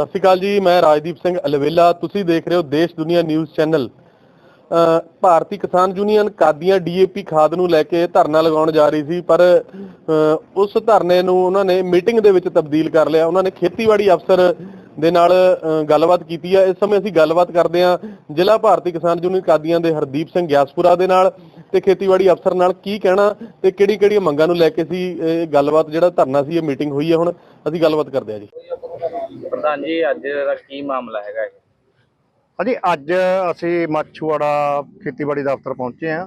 ਸਤਿ ਸ਼੍ਰੀ ਅਕਾਲ ਜੀ ਮੈਂ ਰਾਜਦੀਪ ਸਿੰਘ ਅਲਵੇਲਾ। ਤੁਸੀਂ ਦੇਖ ਰਹੇ ਹੋ ਦੇਸ਼ ਦੁਨੀਆ ਨਿਊਜ਼ ਚੈਨਲ। ਅ, ਭਾਰਤੀ ਕਿਸਾਨ ਯੂਨੀਅਨ ਕਾਦੀਆਂ ਡੀਏਪੀ ਖਾਦ ਨੂੰ ਲੈ ਕੇ ਧਰਨਾ ਲਗਾਉਣ ਜਾ ਰਹੀ ਸੀ ਪਰ ਉਸ ਧਰਨੇ ਨੂੰ ਉਹਨਾਂ ਨੇ ਮੀਟਿੰਗ ਦੇ ਵਿੱਚ ਤਬਦੀਲ ਕਰ ਲਿਆ। ਉਹਨਾਂ ਨੇ ਖੇਤੀਬਾੜੀ ਅਫਸਰ ਦੇ ਨਾਲ ਗੱਲਬਾਤ ਕੀਤੀ ਹੈ ਇਸ ਸਮੇਂ ਅਸੀਂ ਗੱਲਬਾਤ ਕਰਦੇ ਹਾਂ ਜ਼ਿਲ੍ਹਾ ਭਾਰਤੀ ਕਿਸਾਨ ਯੂਨੀਅਨ ਕਾਦੀਆਂ ਦੇ ਹਰਦੀਪ ਸਿੰਘ ਗਿਆਸਪੁਰਾ ਦੇ ਨਾਲ ਤੇ ਖੇਤੀਬਾੜੀ ਅਫਸਰ ਨਾਲ ਕੀ ਕਹਿਣਾ ਤੇ ਕਿਹੜੀ ਕਿਹੜੀ ਮੰਗਾਂ ਨੂੰ ਲੈ ਕੇ ਸੀ ਇਹ ਗੱਲਬਾਤ ਜਿਹੜਾ ਧਰਨਾ ਸੀ ਇਹ ਮੀਟਿੰਗ ਹੋਈ ਹੈ ਹੁਣ। ਅਸੀਂ ਗੱਲਬਾਤ ਕਰਦੇ ਹਾਂ ਜੀ। ਪ੍ਰਧਾਨ ਜੀ ਅੱਜ ਦਾ ਕੀ ਮਾਮਲਾ ਹੈਗਾ ਇਹ? ਹਾਂਜੀ, ਅੱਜ ਅਸੀਂ ਮੱਛੂਆੜਾ ਖੇਤੀਬਾੜੀ ਦਫ਼ਤਰ ਪਹੁੰਚੇ ਹਾਂ।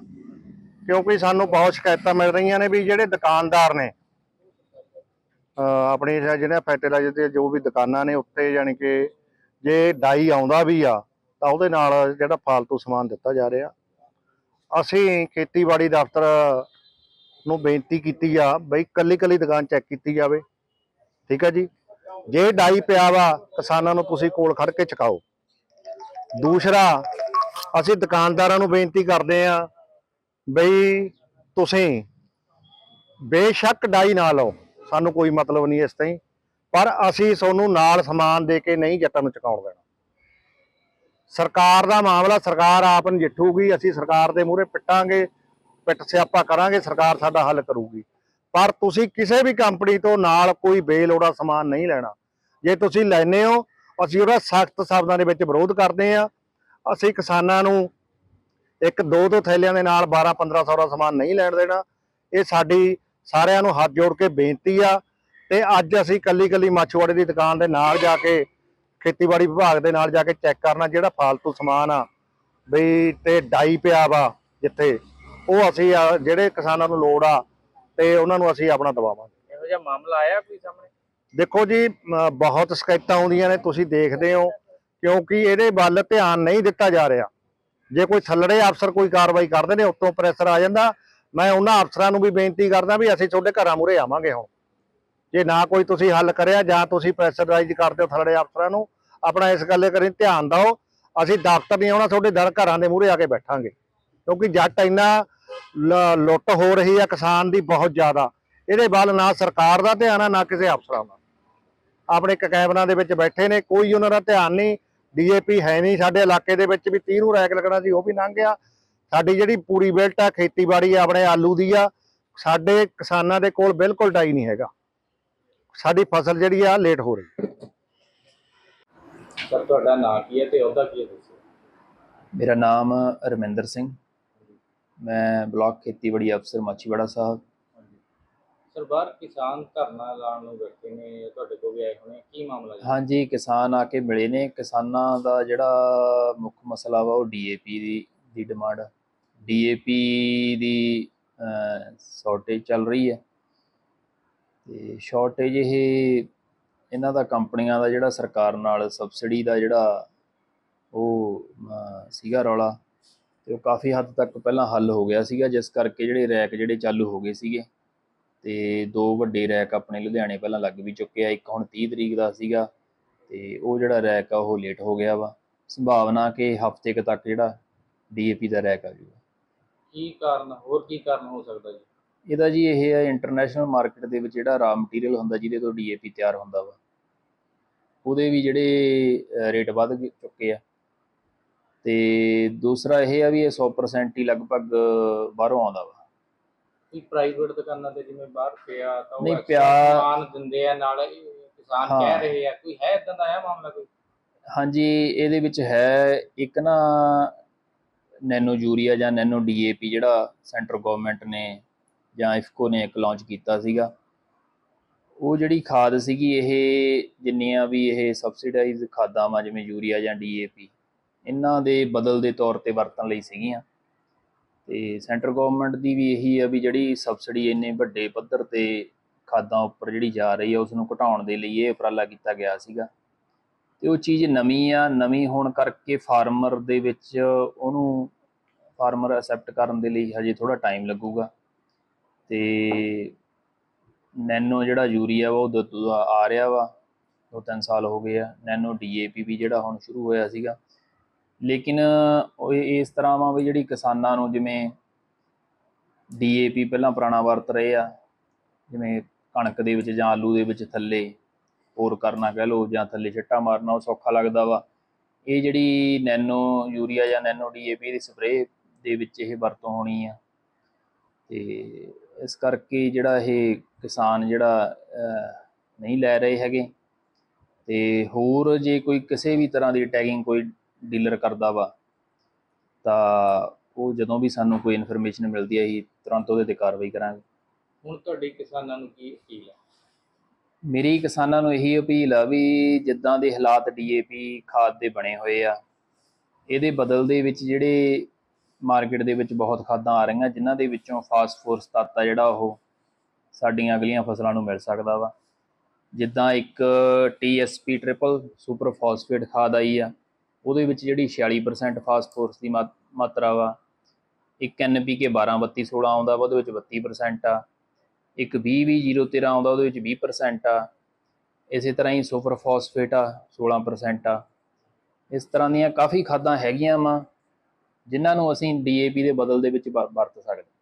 ਕਿਉਂਕਿ ਸਾਨੂੰ ਬਹੁਤ ਸ਼ਿਕਾਇਤਾਂ ਮਿਲ ਰਹੀਆਂ ਨੇ ਵੀ ਜਿਹੜੇ ਦੁਕਾਨਦਾਰ ਨੇ ਆਪਣੇ ਜਿਹੜੇ ਫਰਟੀਲਾਈਜ਼ਰ ਦੇ ਜੋ ਵੀ ਦੁਕਾਨਾਂ ਨੇ ਉੱਤੇ ਯਾਨੀ ਕਿ ਜੇ ਡਾਈ ਆਉਂਦਾ ਵੀ ਆ, ਤਾਂ ਉਹਦੇ ਨਾਲ ਜਿਹੜਾ ਫਾਲਤੂ ਸਮਾਨ ਦਿੱਤਾ ਜਾ ਰਿਹਾ। ਅਸੀਂ ਖੇਤੀਬਾੜੀ ਦਫ਼ਤਰ ਨੂੰ ਬੇਨਤੀ ਕੀਤੀ ਆ, ਬਈ ਕੱਲੀ ਕੱਲੀ ਦੁਕਾਨ ਚੈੱਕ ਕੀਤੀ ਜਾਵੇ। ਠੀਕ ਆ ਜੀ? ਜੇ ਡਾਈ ਪਿਆ ਵਾ, ਕਿਸਾਨਾਂ ਨੂੰ ਤੁਸੀਂ ਕੋਲ ਖੜ ਕੇ ਚਕਾਓ। ਦੂਸਰਾ, ਅਸੀਂ ਦੁਕਾਨਦਾਰਾਂ ਨੂੰ ਬੇਨਤੀ ਕਰਦੇ ਆ ਬਈ ਤੁਸੀਂ ਬੇਸ਼ੱਕ ਡਾਈ ਨਾ ਲਓ। ਸਾਨੂੰ ਕੋਈ ਮਤਲਬ ਨਹੀਂ ਇਸ ਤਾਈਂ, ਪਰ ਅਸੀਂ ਤੁਹਾਨੂੰ ਨਾਲ ਸਮਾਨ ਦੇ ਕੇ ਨਹੀਂ ਜੱਟਾਂ ਨੂੰ ਚੁਕਾਉਣ ਦੇਣਾ। ਸਰਕਾਰ ਦਾ ਮਾਮਲਾ, ਸਰਕਾਰ ਆਪ ਨਜਿੱਠੂਗੀ, ਅਸੀਂ ਸਰਕਾਰ ਦੇ ਮੂਹਰੇ ਪਿੱਟਾਂਗੇ, ਪਿੱਟ ਸਿਆਪਾ ਕਰਾਂਗੇ, ਸਰਕਾਰ ਸਾਡਾ ਹੱਲ ਕਰੂਗੀ। ਪਰ ਤੁਸੀਂ ਕਿਸੇ ਵੀ ਕੰਪਨੀ ਤੋਂ ਨਾਲ ਕੋਈ ਬੇਲੋੜਾ ਸਮਾਨ ਨਹੀਂ ਲੈਣਾ। ਜੇ ਤੁਸੀਂ ਲੈਨੇ ਹੋ, ਅਸੀਂ ਉਹਦਾ ਸਖਤ ਸ਼ਬਦਾਂ ਦੇ ਵਿੱਚ ਵਿਰੋਧ ਕਰਦੇ ਆ ਅਸੀਂ ਕਿਸਾਨਾਂ ਨੂੰ ਇੱਕ ਦੋ ਦੋ ਥੈਲਿਆਂ ਦੇ ਨਾਲ 12 1500 ਦਾ ਸਮਾਨ ਨਹੀਂ ਲੈਣ ਦੇਣਾ। ਇਹ ਸਾਡੀ ਸਾਰਿਆਂ ਨੂੰ ਹੱਥ ਜੋੜ ਕੇ ਬੇਨਤੀ ਆ। ਤੇ ਅੱਜ ਅਸੀਂ ਕੱਲੀ ਕੱਲੀ ਮਾਛੂਵਾੜੇ ਦੀ ਦੁਕਾਨ ਦੇ ਨਾਲ ਜਾ ਕੇ, ਖੇਤੀਬਾੜੀ ਵਿਭਾਗ ਦੇ ਨਾਲ ਜਾ ਕੇ ਚੈੱਕ ਕਰਨਾ ਜਿਹੜਾ ਫਾਲਤੂ ਸਮਾਨ ਆ। ਬਈ ਤੇ ਡਾਈ ਪਿਆ ਵਾ ਜਿੱਥੇ। ਉਹ ਅਸੀਂ ਜਿਹੜੇ ਕਿਸਾਨਾਂ ਨੂੰ ਲੋੜ ਆ ਤੇ ਉਹਨਾਂ ਨੂੰ ਅਸੀਂ ਆਪਣਾ ਦਵਾਵਾਂਗੇ ਇਹੋ ਜਿਹਾ ਮਾਮਲਾ ਆਇਆ ਕੋਈ ਸਾਹਮਣੇ? ਦੇਖੋ ਜੀ ਬਹੁਤ ਸ਼ਿਕਾਇਤਾਂ ਆਉਂਦੀਆਂ ਨੇ ਤੁਸੀਂ ਦੇਖਦੇ ਹੋ ਕਿਉਂਕਿ ਇਹਦੇ ਵੱਲ ਧਿਆਨ ਨਹੀਂ ਦਿੱਤਾ ਜਾ ਰਿਹਾ। ਜੇ ਕੋਈ ਥੱਲੜੇ ਅਫਸਰ ਕੋਈ ਕਾਰਵਾਈ ਕਰਦੇ ਨੇ ਉੱਤੋਂ ਪ੍ਰੈਸ਼ਰ ਆ ਜਾਂਦਾ। ਮੈਂ ਉਹਨਾਂ ਅਫਸਰਾਂ ਨੂੰ ਵੀ ਬੇਨਤੀ ਕਰਦਾ ਵੀ ਅਸੀਂ ਤੁਹਾਡੇ ਘਰਾਂ ਮੂਹਰੇ ਆਵਾਂਗੇ ਹੁਣ। ਜੇ ਨਾ ਕੋਈ ਤੁਸੀਂ ਹੱਲ ਕਰਿਆ ਜਾਂ ਤੁਸੀਂ ਪ੍ਰੈਸ਼ਰਾਈਜ਼ ਕਰਦੇ ਹੋ ਥੱਲੜੇ ਅਫਸਰਾਂ ਨੂੰ ਆਪਣਾ ਇਸ ਗੱਲੇ ਕਰੀ ਧਿਆਨ ਦਿਓ। ਅਸੀਂ ਦਫ਼ਤਰ ਨਹੀਂ ਆਉਣਾ ਤੁਹਾਡੇ ਦਰ ਘਰਾਂ ਦੇ ਮੂਹਰੇ ਆ ਕੇ ਬੈਠਾਂਗੇ। ਕਿਉਂਕਿ ਜੱਟ ਇੰਨਾ ਲੁੱਟ ਹੋ ਰਹੀ ਆ ਕਿਸਾਨ ਦੀ ਬਹੁਤ ਜ਼ਿਆਦਾ। ਇਹਦੇ ਵੱਲ ਨਾ ਸਰਕਾਰ ਦਾ ਧਿਆਨ ਆ ਨਾ ਕਿਸੇ ਅਫਸਰਾਂ ਦਾ। ਆਪਣੇ ਕੈਬਨਾਂ ਦੇ ਵਿੱਚ ਬੈਠੇ ਨੇ ਕੋਈ ਉਹਨਾਂ ਦਾ ਧਿਆਨ ਨਹੀਂ। ਡੀਏਪੀ ਹੈ ਨਹੀਂ ਸਾਡੇ ਇਲਾਕੇ ਦੇ ਵਿੱਚ ਵੀ 30 ਨੂੰ ਰੈਕ ਲੱਗਣਾ ਸੀ ਉਹ ਵੀ ਲੰਘ ਗਿਆ। ਸਾਡੀ ਜਿਹੜੀ ਪੂਰੀ ਬਿਲਟ ਆ ਖੇਤੀਬਾੜੀ ਆ ਆਪਣੇ ਆਲੂ ਦੀ ਆ ਸਾਡੇ ਕਿਸਾਨਾਂ ਦੇ ਕੋਲ ਬਿਲਕੁਲ ਡਾਈ ਨਹੀਂ ਹੈਗਾ। ਸਾਡੀ ਫਸਲ ਜਿਹੜੀ ਆ ਲੇਟ ਹੋ ਰਹੀ। ਸਰ ਤੁਹਾਡਾ ਨਾਂ ਕੀ ਹੈ ਤੇ ਉਹਦਾ ਕੀ ਹੈ ਦੱਸੋ? ਮੇਰਾ ਨਾਮ ਰਮਿੰਦਰ ਸਿੰਘ। ਮੈਂ ਬਲਾਕ ਖੇਤੀਬਾੜੀ ਅਫਸਰ ਮਾਚੀਵਾੜਾ ਸਾਹਿਬ। ਸਰ ਬਾਹਰ ਕਿਸਾਨ ਧਰਨਾ ਲਾਉਣ ਨੂੰ ਬੈਠੇ ਨੇ ਤੁਹਾਡੇ ਕੋਲ ਵੀ ਆਏ ਹੋਣੇ ਕੀ ਮਾਮਲਾ ਜੀ? ਹਾਂਜੀ ਕਿਸਾਨ ਆ ਕੇ ਮਿਲੇ ਨੇ। ਕਿਸਾਨਾਂ ਦਾ ਜਿਹੜਾ ਮੁੱਖ ਮਸਲਾ ਵਾ ਉਹ ਡੀਏਪੀ ਦੀ ਦੀ ਡਿਮਾਂਡ। ਡੀਏਪੀ ਦੀ ਸ਼ਾਰਟੇਜ ਚੱਲ ਰਹੀ ਹੈ। ਤੇ ਸ਼ਾਰਟੇਜ ਇਹ ਇਹਨਾਂ ਦਾ ਕੰਪਨੀਆਂ ਦਾ ਜਿਹੜਾ ਸਰਕਾਰ ਨਾਲ ਸਬਸਿਡੀ ਦਾ ਜਿਹੜਾ ਉਹ ਸੀਗਾ ਰੌਲਾ। ਤੇ ਉਹ ਕਾਫੀ ਹੱਦ ਤੱਕ ਪਹਿਲਾਂ ਹੱਲ ਹੋ ਗਿਆ ਸੀਗਾ ਜਿਸ ਕਰਕੇ ਜਿਹੜੇ ਰੈਕ ਜਿਹੜੇ ਚਾਲੂ ਹੋ ਗਏ ਸੀਗੇ ਤੇ ਦੋ ਵੱਡੇ ਰੈਕ ਆਪਣੇ ਲੁਧਿਆਣੇ ਪਹਿਲਾਂ ਲੱਗ ਵੀ ਚੁੱਕੇ ਆ ਇੱਕ ਹੁਣ 30 ਤਰੀਕ ਦਾ ਸੀਗਾ ਤੇ ਉਹ ਜਿਹੜਾ ਰੈਕ ਆ ਉਹ ਲੇਟ ਹੋ ਗਿਆ ਵਾ। ਸੰਭਾਵਨਾ ਕਿ ਹਫ਼ਤੇ ਕੁ ਤੱਕ ਜਿਹੜਾ ਡੀਏਪੀ ਦਾ ਰੈਕ ਆ ਜਾਊਗਾ। ਕੀ ਕਾਰਨ ਹੋਰ ਕੀ ਕਾਰਨ ਹੋ ਸਕਦਾ ਜੀ? ਇਹਦਾ ਜੀ ਇਹ ਹੈ ਇੰਟਰਨੈਸ਼ਨਲ ਮਾਰਕੀਟ ਦੇ ਵਿੱਚ ਜਿਹੜਾ ਰਾ ਮਟੀਰੀਅਲ ਹੁੰਦਾ ਜਿਹਦੇ ਤੋਂ ਡੀਏਪੀ ਤਿਆਰ ਹੁੰਦਾ ਵਾ। ਉਹਦੇ ਵੀ ਜਿਹੜੇ ਰੇਟ ਵੱਧ ਚੁੱਕੇ ਆ। ਤੇ ਦੂਸਰਾ ਇਹ ਆ ਵੀ ਇਹ 100% ਹੀ ਲਗਭਗ ਬਾਹਰੋਂ ਆਉਂਦਾ ਵਾ। ਕੋਈ ਪ੍ਰਾਈਵੇਟ ਦੁਕਾਨਾਂ ਤੇ ਜਿਵੇਂ ਬਾਹਰ ਪਿਆ ਤਾਂ ਉਹ ਨਹੀਂ, ਪਿਆ- ਦਿੰਦੇ ਆ ਨਾਲ ਕਿਸਾਨ। ਕਹਿ ਰਹੇ ਆ ਕੋਈ ਹੈ ਇਦਾਂ ਦਾ ਆਇਆ ਮਾਮਲਾ ਕੋਈ? ਹਾਂਜੀ ਇਹਦੇ ਵਿੱਚ ਹੈ ਇੱਕ ਨਾ ਨੈਨੋ ਯੂਰੀਆ ਜਾਂ ਨੈਨੋ ਡੀਏਪੀ ਜਿਹੜਾ ਸੈਂਟਰ ਗਵਰਨਮੈਂਟ ਨੇ ਜਾਂ ਇਫਕੋ ਨੇ ਇੱਕ ਲਾਂਚ ਕੀਤਾ ਸੀਗਾ। ਉਹ ਜਿਹੜੀ ਖਾਦ ਸੀਗੀ ਇਹ ਜਿੰਨੀਆਂ ਵੀ ਇਹ ਸਬਸਿਡਾਈਜ਼ ਖਾਦਾਂ ਵਾ ਜਿਵੇਂ ਯੂਰੀਆ ਜਾਂ ਡੀਏਪੀ ਇਹਨਾਂ ਦੇ ਬਦਲ ਦੇ ਤੌਰ ਤੇ ਵਰਤਣ ਲਈ ਸੀਗੀਆਂ। ਤੇ ਸੈਂਟਰ ਗਵਰਨਮੈਂਟ ਦੀ ਵੀ ਇਹੀ ਆ ਵੀ ਜਿਹੜੀ ਸਬਸਿਡੀ ਇੰਨੇ ਵੱਡੇ ਪੱਧਰ ਤੇ ਖਾਦਾਂ ਉੱਪਰ ਜਿਹੜੀ ਜਾ ਰਹੀ ਆ ਉਸ ਨੂੰ ਘਟਾਉਣ ਦੇ ਲਈ ਇਹ ਉਪਰਾਲਾ ਕੀਤਾ ਗਿਆ ਸੀਗਾ। ਤੇ ਉਹ ਚੀਜ਼ ਨਵੀਂ ਆ, ਨਵੀਂ ਹੋਣ ਕਰਕੇ ਫਾਰਮਰ ਦੇ ਵਿੱਚ ਉਹਨੂੰ ਫਾਰਮਰ ਅਸੈਪਟ ਕਰਨ ਦੇ ਲਈ ਹਜੇ ਥੋੜਾ ਟਾਈਮ ਲੱਗੂਗਾ। ਤੇ ਨੈਨੋ ਜਿਹੜਾ ਯੂਰੀਆ ਵਾ, ਉਹ ਦੁੱਧ ਆ ਰਿਹਾ ਵਾ, ਦੋ ਤਿੰਨ ਸਾਲ ਹੋ ਗਏ ਆ। ਨੈਨੋ ਡੀਏਪੀ ਵੀ ਜਿਹੜਾ ਹੁਣ ਸ਼ੁਰੂ ਹੋਇਆ ਸੀਗਾ। ਲੇਕਿਨ, ਉਹ ਇਸ ਤਰ੍ਹਾਂ ਵਾ ਵੀ ਜਿਹੜੀ ਕਿਸਾਨਾਂ ਨੂੰ ਜਿਵੇਂ ਡੀਏਪੀ ਪਹਿਲਾਂ ਪੁਰਾਣਾ ਵਰਤ ਰਹੇ ਆ, ਜਿਵੇਂ ਕਣਕ ਦੇ ਵਿੱਚ ਜਾਂ ਆਲੂ ਦੇ ਵਿੱਚ ਥੱਲੇ ਹੋਰ ਕਰਨਾ ਕਹਿ ਲਓ ਜਾਂ ਥੱਲੇ ਛਿੱਟਾ ਮਾਰਨਾ, ਉਹ ਸੌਖਾ ਲੱਗਦਾ ਵਾ। ਇਹ ਜਿਹੜੀ ਨੈਨੋ ਯੂਰੀਆ ਜਾਂ ਨੈਨੋ ਡੀਏਪੀ ਦੀ ਸਪਰੇਅ ਦੇ ਵਿੱਚ ਇਹ ਵਰਤੋਂ ਹੋਣੀ ਆ। ਤੇ ਇਸ ਕਰਕੇ ਜਿਹੜਾ ਇਹ ਕਿਸਾਨ ਜਿਹੜਾ ਨਹੀਂ ਲੈ ਰਹੇ ਹੈਗੇ। ਤੇ ਹੋਰ ਜੇ ਕੋਈ ਕਿਸੇ ਵੀ ਤਰ੍ਹਾਂ ਦੀ ਟੈਗਿੰਗ ਕੋਈ ਡੀਲਰ ਕਰਦਾ ਵਾ ਤਾਂ ਉਹ ਜਦੋਂ ਵੀ ਸਾਨੂੰ ਕੋਈ ਇਨਫੋਰਮੇਸ਼ਨ ਮਿਲਦੀ ਹੈ ਅਸੀਂ ਤੁਰੰਤ ਉਹਦੇ ਤੇ ਕਾਰਵਾਈ ਕਰਾਂਗੇ। ਹੁਣ ਤੁਹਾਡੀ ਕਿਸਾਨਾਂ ਨੂੰ ਕੀ ਅਪੀਲ ਹੈ? ਮੇਰੀ ਕਿਸਾਨਾਂ ਨੂੰ ਇਹੀ ਅਪੀਲ ਆ ਵੀ ਜਿੱਦਾਂ ਦੇ ਹਾਲਾਤ ਡੀਏਪੀ ਖਾਦ ਦੇ ਬਣੇ ਹੋਏ ਆ ਇਹਦੇ ਬਦਲ ਦੇ ਵਿੱਚ ਜਿਹੜੇ ਮਾਰਕੀਟ ਦੇ ਵਿੱਚ ਬਹੁਤ ਖਾਦਾਂ ਆ ਰਹੀਆਂ ਜਿਨ੍ਹਾਂ ਦੇ ਵਿੱਚੋਂ ਫਾਸਫੋਰਸ ਤੱਤ ਆ ਜਿਹੜਾ ਉਹ ਸਾਡੀਆਂ ਅਗਲੀਆਂ ਫਸਲਾਂ ਨੂੰ ਮਿਲ ਸਕਦਾ ਵਾ। ਜਿੱਦਾਂ ਇੱਕ TSP ਟ੍ਰਿਪਲ ਸੁਪਰ ਫਾਸਫੇਟ ਖਾਦ ਆਈ ਆ ਉਹਦੇ ਵਿੱਚ ਜਿਹੜੀ 46% ਫਾਸਫੋਰਸ ਦੀ ਮਾਤ- ਮਾਤਰਾ ਵਾ, ਇੱਕ NPK 123216 ਆਉਂਦਾ ਵਾ, ਉਹਦੇ ਵਿੱਚ 32% ਆ। ਇੱਕ 20-20-013 ਆਉਂਦਾ, ਉਹਦੇ ਵਿੱਚ 20% ਆ। ਇਸੇ ਤਰ੍ਹਾਂ ਹੀ ਸੁਪਰ ਫਾਸਫੇਟ ਆ 16% ਆ। ਇਸ ਤਰ੍ਹਾਂ ਦੀਆਂ ਕਾਫੀ ਖਾਦਾਂ ਹੈਗੀਆਂ ਵਾ, ਜਿਨ੍ਹਾਂ ਨੂੰ ਅਸੀਂ ਡੀਏਪੀ ਦੇ ਬਦਲ ਦੇ ਵਿੱਚ ਵਰ- ਵਰਤ ਸਕਦੇ